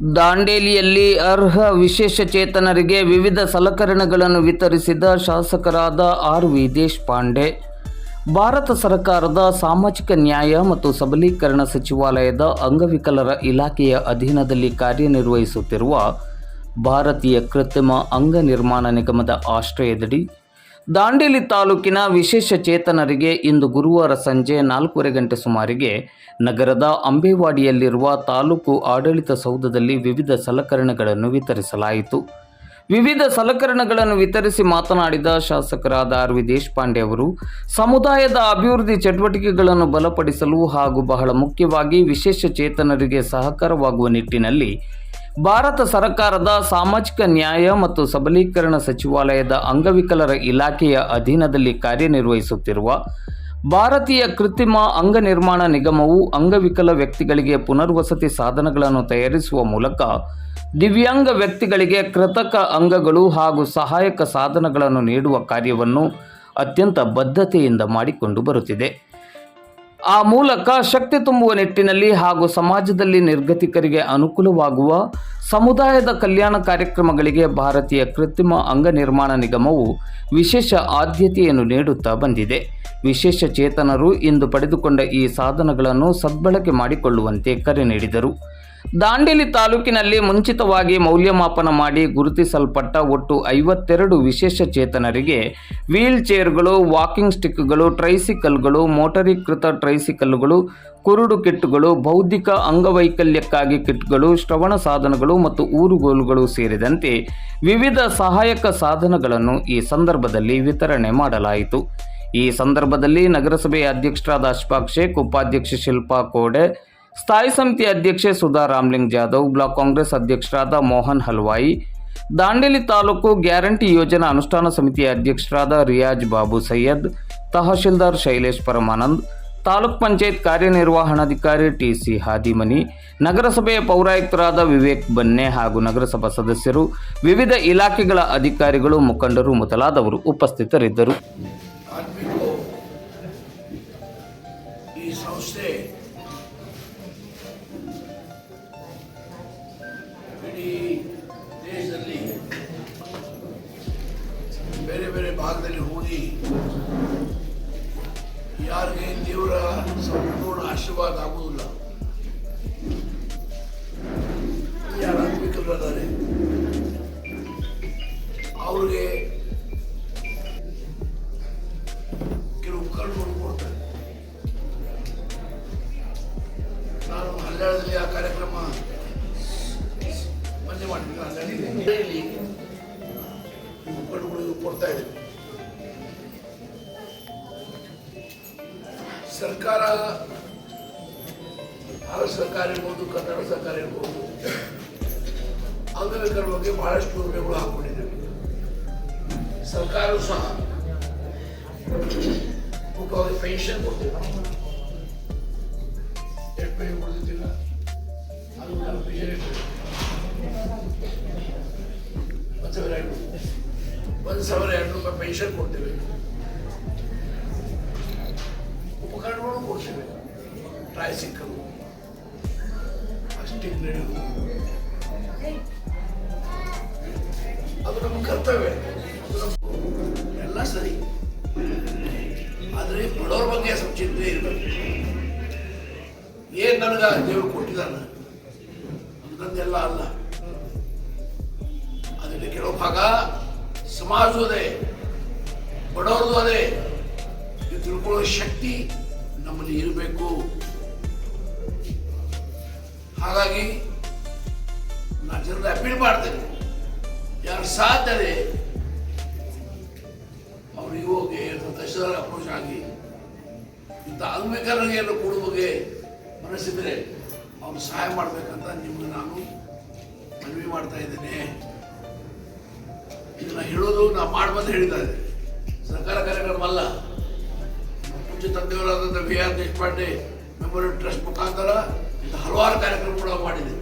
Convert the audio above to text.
ದಾಂಡೇಲಿಯಲ್ಲಿ ಅರ್ಹ ವಿಶೇಷ ಚೇತನರಿಗೆ ವಿವಿಧ ಸಲಕರಣೆಗಳನ್ನು ವಿತರಿಸಿದ ಶಾಸಕರಾದ ಆರ್ ವಿ ದೇಶಪಾಂಡೆ. ಭಾರತ ಸರ್ಕಾರದ ಸಾಮಾಜಿಕ ನ್ಯಾಯ ಮತ್ತು ಸಬಲೀಕರಣ ಸಚಿವಾಲಯದ ಅಂಗವಿಕಲರ ಇಲಾಖೆಯ ಅಧೀನದಲ್ಲಿ ಕಾರ್ಯನಿರ್ವಹಿಸುತ್ತಿರುವ ಭಾರತೀಯ ಕೃತ್ರಿಮ ಅಂಗ ನಿರ್ಮಾಣ ನಿಗಮದ ಆಶ್ರಯದಡಿ ದಾಂಡೇಲಿ ತಾಲೂಕಿನ ವಿಶೇಷ ಚೇತನರಿಗೆ ಇಂದು ಗುರುವಾರ ಸಂಜೆ ನಾಲ್ಕೂವರೆ ಗಂಟೆ ಸುಮಾರಿಗೆ ನಗರದ ಅಂಬೇವಾಡಿಯಲ್ಲಿರುವ ತಾಲೂಕು ಆಡಳಿತ ಸೌಧದಲ್ಲಿ ವಿವಿಧ ಸಲಕರಣೆಗಳನ್ನು ವಿತರಿಸಲಾಯಿತು. ವಿವಿಧ ಸಲಕರಣೆಗಳನ್ನು ವಿತರಿಸಿ ಮಾತನಾಡಿದ ಶಾಸಕರಾದ ಆರ್ ವಿ ದೇಶಪಾಂಡೆ ಅವರು, ಸಮುದಾಯದ ಅಭಿವೃದ್ಧಿ ಚಟುವಟಿಕೆಗಳನ್ನು ಬಲಪಡಿಸಲು ಹಾಗೂ ಬಹಳ ಮುಖ್ಯವಾಗಿ ವಿಶೇಷ ಚೇತನರಿಗೆ ಸಹಕಾರವಾಗುವ ನಿಟ್ಟಿನಲ್ಲಿ ಭಾರತ ಸರ್ಕಾರದ ಸಾಮಾಜಿಕ ನ್ಯಾಯ ಮತ್ತು ಸಬಲೀಕರಣ ಸಚಿವಾಲಯದ ಅಂಗವಿಕಲರ ಇಲಾಖೆಯ ಅಧೀನದಲ್ಲಿ ಕಾರ್ಯನಿರ್ವಹಿಸುತ್ತಿರುವ ಭಾರತೀಯ ಕೃತ್ರಿಮ ಅಂಗ ನಿರ್ಮಾಣ ನಿಗಮವು ಅಂಗವಿಕಲ ವ್ಯಕ್ತಿಗಳಿಗೆ ಪುನರ್ವಸತಿ ಸಾಧನಗಳನ್ನು ತಯಾರಿಸುವ ಮೂಲಕ ದಿವ್ಯಾಂಗ ವ್ಯಕ್ತಿಗಳಿಗೆ ಕೃತಕ ಅಂಗಗಳು ಹಾಗೂ ಸಹಾಯಕ ಸಾಧನಗಳನ್ನು ನೀಡುವ ಕಾರ್ಯವನ್ನು ಅತ್ಯಂತ ಬದ್ಧತೆಯಿಂದ ಮಾಡಿಕೊಂಡು ಬರುತ್ತಿದೆ. ಆ ಮೂಲಕ ಶಕ್ತಿ ತುಂಬುವ ನಿಟ್ಟಿನಲ್ಲಿ ಹಾಗೂ ಸಮಾಜದಲ್ಲಿ ನಿರ್ಗತಿಕರಿಗೆ ಅನುಕೂಲವಾಗುವ ಸಮುದಾಯದ ಕಲ್ಯಾಣ ಕಾರ್ಯಕ್ರಮಗಳಿಗೆ ಭಾರತೀಯ ಕೃತ್ರಿಮ ಅಂಗ ನಿರ್ಮಾಣ ನಿಗಮವು ವಿಶೇಷ ಆದ್ಯತೆಯನ್ನು ನೀಡುತ್ತಾ ಬಂದಿದೆ. ವಿಶೇಷ ಚೇತನರು ಇಂದು ಪಡೆದುಕೊಂಡ ಈ ಸಾಧನಗಳನ್ನು ಸದ್ಬಳಕೆ ಮಾಡಿಕೊಳ್ಳುವಂತೆ ಕರೆ ನೀಡಿದರು. ದಾಂಡೇಲಿ ತಾಲೂಕಿನಲ್ಲಿ ಮುಂಚಿತವಾಗಿ ಮೌಲ್ಯಮಾಪನ ಮಾಡಿ ಗುರುತಿಸಲ್ಪಟ್ಟ ಒಟ್ಟು ಐವತ್ತೆರಡು ವಿಶೇಷ ಚೇತನರಿಗೆ ವೀಲ್ ಚೇರ್ಗಳು ವಾಕಿಂಗ್ ಸ್ಟಿಕ್ಗಳು, ಟ್ರೈಸಿಕಲ್ಗಳು, ಮೋಟರೀಕೃತ ಟ್ರೈಸಿಕಲ್ಗಳು, ಕುರುಡು ಕಿಟ್ಗಳು, ಬೌದ್ಧಿಕ ಅಂಗವೈಕಲ್ಯಕ್ಕಾಗಿ ಕಿಟ್ಗಳು, ಶ್ರವಣ ಸಾಧನಗಳು ಮತ್ತು ಊರುಗೋಲುಗಳು ಸೇರಿದಂತೆ ವಿವಿಧ ಸಹಾಯಕ ಸಾಧನಗಳನ್ನು ಈ ಸಂದರ್ಭದಲ್ಲಿ ವಿತರಣೆ ಮಾಡಲಾಯಿತು. ಈ ಸಂದರ್ಭದಲ್ಲಿ ನಗರಸಭೆಯ ಅಧ್ಯಕ್ಷರಾದ ಅಶ್ಫಾಕ್ ಶೇಖ್, ಉಪಾಧ್ಯಕ್ಷ ಶಿಲ್ಪಾ ಕೋಡೆ ಸ್ಥಾಯಿ ಸಮಿತಿ ಅಧ್ಯಕ್ಷೆ ಸುಧಾ ರಾಮ್ಲಿಂಗ್ ಜಾಧವ್, ಬ್ಲಾಕ್ ಕಾಂಗ್ರೆಸ್ ಅಧ್ಯಕ್ಷರಾದ ಮೋಹನ್ ಹಲ್ವಾಯಿ, ದಾಂಡೇಲಿ ತಾಲೂಕು ಗ್ಯಾರಂಟಿ ಯೋಜನಾ ಅನುಷ್ಠಾನ ಸಮಿತಿಯ ಅಧ್ಯಕ್ಷರಾದ ರಿಯಾಜ್ ಬಾಬು ಸೈಯದ್, ತಹಶೀಲ್ದಾರ್ ಶೈಲೇಶ್ ಪರಮಾನಂದ್, ತಾಲೂಕ್ ಪಂಚಾಯತ್ ಕಾರ್ಯನಿರ್ವಹಣಾಧಿಕಾರಿ ಟಿ ಸಿ ಹಾದಿಮನಿ, ನಗರಸಭೆಯ ಪೌರಾಯುಕ್ತರಾದ ವಿವೇಕ್ ಬನ್ನೆ ಹಾಗೂ ನಗರಸಭಾ ಸದಸ್ಯರು, ವಿವಿಧ ಇಲಾಖೆಗಳ ಅಧಿಕಾರಿಗಳು, ಮುಖಂಡರು ಮೊದಲಾದವರು ಉಪಸ್ಥಿತರಿದ್ದರು. ಭಾಗದಲ್ಲಿ ಹೋಗಿ ಯಾರಿಗೆ ದೇವರ ಸಂಪೂರ್ಣ ಆಶೀರ್ವಾದ ಆಗುವುದಿಲ್ಲ. ಯಾರು ಅಂಗವಿಕಲರಿದ್ದಾರೆ ಅವ್ರಿಗೆ ಕೆಲವು ಉಪಕರಣಗಳು ಕೊಡ್ತಾರೆ ನಾನು ಹಲ್ಯಾಳದಲ್ಲಿ ಆ ಕಾರ್ಯಕ್ರಮ ಮೊನ್ನೆ ಮಾಡಿದ್ದೆ. ಹಲ್ಯಾಳದಲ್ಲಿ ಉಪಕರಣಗಳು ಕೊಡ್ತಾ ಇದ್ದೀವಿ ಸರ್ಕಾರ, ಭಾರತ ಸರ್ಕಾರ ಇರ್ಬೋದು ಕನ್ನಡ ಸರ್ಕಾರ ಇರ್ಬೋದು ಅಂಗವಿಕಲರ ಬಗ್ಗೆ ಬಹಳಷ್ಟು ಯೋಜನೆಗಳು ಹಾಕೊಂಡಿದ್ದೇವೆ ಸರ್ಕಾರ ಸಹ ಮುಖ್ಯವಾಗಿ ಪೆನ್ಷನ್ ಕೊಡ್ತೀವಿ ಅದು ಒಂದು ಸಾವಿರ ಎರಡು ರೂಪಾಯಿ ಪೆನ್ಷನ್ ಕೊಡ್ತೇವೆ. ಉಪಕರಣಗಳು ಕೊಡ್ತೇವೆ. ಟ್ರೈಸಿಕಲ್ ಅಷ್ಟಿಗೆ ನಡೆಯುವುದು ಅದು ನಮ್ಮ ಕರ್ತವ್ಯ. ಎಲ್ಲ ಸರಿ. ಆದರೆ ಬಡವರ ಬಗ್ಗೆ ಸ್ವಲ್ಪ ಚಿಂತೆ ಇರಬೇಕು. ಏನ್ ನನಗ ದೇವರು ಕೊಟ್ಟಿದ್ದಾನೆ ನಂದೆಲ್ಲ ಅಲ್ಲ. ಅದರಲ್ಲಿ ಕೆಲವು ಭಾಗ ಸಮಾಜದ ಅದೇ. ಬಡವರದು ಅದೇ. ತಿಳ್ಕೊಳ್ಳೋ ಶಕ್ತಿ ನಮ್ಮಲ್ಲಿ ಇರಬೇಕು. ಹಾಗಾಗಿ ನಾನು ಜನರ ಅಪೀಲ್ ಮಾಡ್ತೇನೆ. ಯಾರು ಸಾಧ್ಯತೆ ಅವ್ರಿಗೆ ಹೋಗಿ ಅಥವಾ ಅಪ್ರೋಚ್ ಆಗಿ ಇಂಥ ಏನು ಕೊಡುವ ಬಗ್ಗೆ ಮನಸ್ಸಿದ್ರೆ ಅವ್ರು ಸಹಾಯ ಮಾಡಬೇಕಂತ ನಿಮ್ಗೆ ನಾನು ಮನವಿ ಮಾಡ್ತಾ ಇದ್ದೇನೆ. ಇದನ್ನ ಹೇಳೋದು ನಾ ಮಾಡ್ಬಂದು ಹೇಳ್ತಾ ತಂದೆಯವರಾದಂಥ V R Deshpande memorial trust ಮುಖಾಂತರ ಹಲವಾರು ಕಾರ್ಯಕ್ರಮ ಕೂಡ ಮಾಡಿದೆ.